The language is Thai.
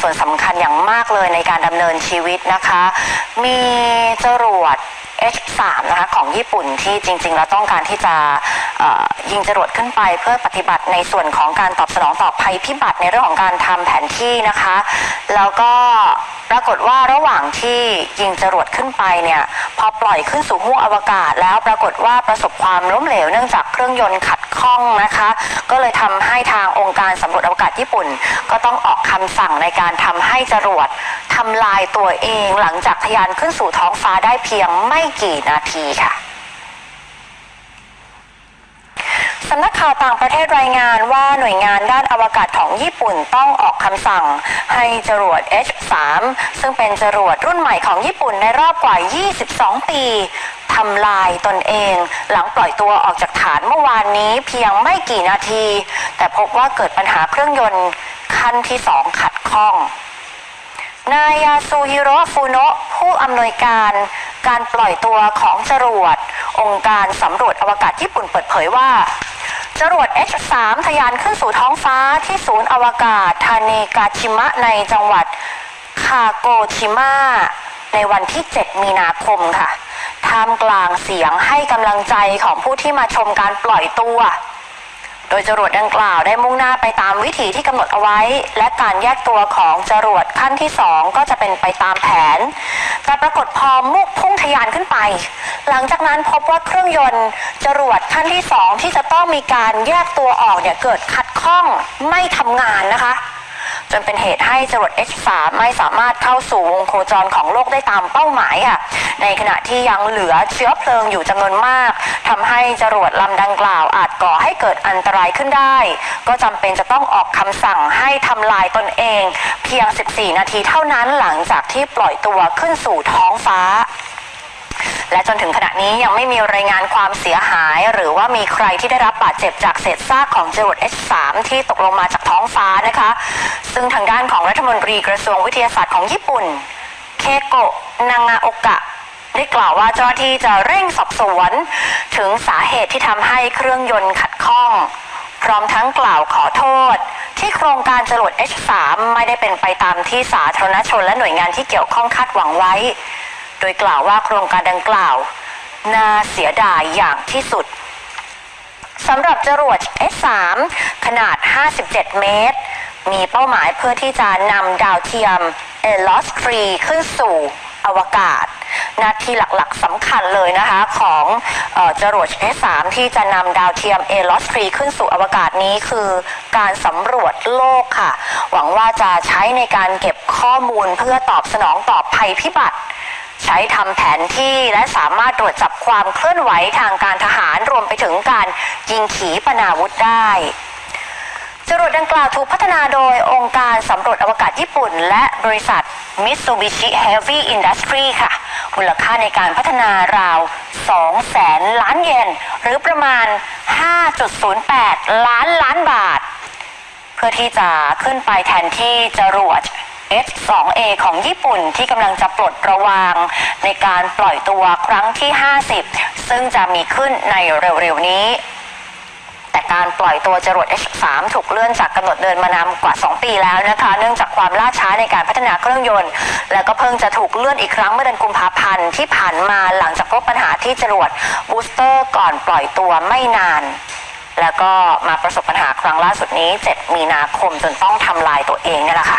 ส่วนสำคัญอย่างมากเลยในการดำเนินชีวิตนะคะ มีจรวด H3 นะคะของญี่ปุ่นที่จริง ๆ แล้วต้องการที่จะยิงจรวดขึ้นไปเพื่อปฏิบัติในส่วนของการตอบสนองต่อภัยพิบัติในเรื่องของการทำแผนที่นะคะ แล้วก็ปรากฏว่าระหว่างที่ยิงจรวดขึ้นไปเนี่ยพอปล่อยขึ้นสู่ห้วงอวกาศแล้วปรากฏว่าประสบความล้มเหลวเนื่องจากเครื่องยนต์ขัดข้องนะคะ ก็เลยทำให้ทางองค์การสำรวจอวกาศญี่ปุ่น ก็ต้องออกคำสั่งในการทำให้จรวดทำลายตัวเองหลังจากทะยานขึ้นสู่ท้องฟ้าได้เพียงไม่กี่นาทีค่ะสำนักข่าวต่างประเทศรายงานว่าหน่วยงานด้านอวกาศของญี่ปุ่นต้องออกคำสั่ง ให้จรวด H3 ซึ่งเป็นจรวดรุ่นใหม่ของญี่ปุ่นในรอบกว่า 22 ปี ทำลายตนเอง หลังปล่อยตัวออกจากฐานเมื่อวานนี้เพียงไม่กี่นาที แต่พบว่าเกิดปัญหาเครื่องยนต์ขั้นที่สองขัดข้อง นายยาซูฮิโร่ฟูโนะผู้อำนวยการการปล่อยตัวของจรวด องค์การสำรวจอวกาศญี่ปุ่นเปิดเผยว่าจรวด H3 ทะยานขึ้นสู่ท้องฟ้าที่ศูนย์อวกาศทาเนกาชิมะในจังหวัดคาโกชิมะในวันที่ 7 มีนาคมค่ะ ท่ามกลางเสียงให้กำลังใจของผู้ที่มาชมการปล่อยตัว โดยจรวดดังกล่าวได้มุ่งหน้าไปตามวิถีที่กำหนดเอาไว้ และการแยกตัวของจรวดขั้นที่ 2 ก็จะเป็นไปตามแผน แต่ปรากฏพอมุกพุ่งทะยานขึ้นไป หลังจากนั้นพบว่าเครื่องยนต์จรวดขั้นที่ 2 ที่จะต้องมีการแยกตัวออกเนี่ยเกิดขัดข้องไม่ทำงานนะคะ จนเป็นเหตุให้จรวด H3 ไม่สามารถเข้าสู่วงโคจรของโลกได้ตามเป้าหมายค่ะ ในขณะที่ยังเหลือเชื้อเพลิงอยู่จำนวนมากทำให้จรวดลำดังกล่าวอาจก่อให้เกิดอันตรายขึ้นได้ ก็จำเป็นจะต้องออกคำสั่งให้ทำลายตนเอง เพียง 14 นาทีเท่านั้นหลังจากที่ปล่อยตัวขึ้นสู่ท้องฟ้า และจนถึงขณะนี้ยังไม่มีรายงานความเสียหาย หรือว่ามีใครที่ได้รับบาดเจ็บจากเศษซากของจรวด H3 ที่ตกลงมาจากท้องฟ้านะคะ ซึ่งทางด้านของรัฐมนตรีกระทรวงวิทยาศาสตร์ของญี่ปุ่น เคโกะนางาโอกะได้กล่าวว่าเจ้าหน้าที่จะเร่งสอบสวน ถึงสาเหตุที่ทำให้เครื่องยนต์ขัดข้อง พร้อมทั้งกล่าวขอโทษ ที่โครงการจรวด H3 ไม่ได้เป็นไปตามที่สาธารณชนและหน่วยงานที่เกี่ยวข้องคาดหวังไว้ โดยกล่าวว่าโครงการดังกล่าว น่าเสียดายอย่างที่สุดสำหรับจรวด S3 ขนาด 57 เมตร มีเป้าหมายเพื่อที่จะนำดาวเทียม e l o s 3ขึ้นสู่อวกาศ หน้าที่หลักๆสำคัญเลยนะคะของออจรวด S3 ที่จะนำดาวเทียม e l o s 3ขึ้นสู่อวกาศนี้คือการสำรวจโลกค่ะ หวังว่าจะใช้ในการเก็บข้อมูลเพื่อตอบสนองต่อภัยพิบัติ ใช้ทำแผนที่และสามารถตรวจจับความเคลื่อนไหวทางการทหารรวมไปถึงการยิงขีปนาวุธได้จรวดดังกล่าวถูกพัฒนาโดยองค์การสำรวจอวกาศญี่ปุ่น และบริษัท Mitsubishi Heavy Industry ค่ะ มูลค่าในการพัฒนาราว 2 แสนล้านเยน หรือประมาณ 5.08 ล้านล้านบาท เพื่อที่จะขึ้นไปแทนที่จรวด H2A ของญี่ปุ่นที่กำลังจะปลดระวาง ในการปล่อยตัวครั้งที่ 50 ซึ่งจะมีขึ้นในเร็วๆนี้แต่การปล่อยตัวจรวด H3 ถูกเลื่อนจากกำหนดเดินมานานกว่า 2 ปีแล้วนะคะ เนื่องจากความล่าช้าในการพัฒนาเครื่องยนต์ และก็เพิ่งจะถูกเลื่อนอีกครั้งเมื่อเดือนกุมภาพันธ์ที่ผ่านมาหลังจากพบปัญหาที่จรวดบูสเตอร์ก่อนปล่อยตัวไม่นาน แล้วก็มาประสบปัญหาครั้งล่าสุดนี้ 7 มีนาคมจนต้องทำลายตัวเองนี่แหละค่ะ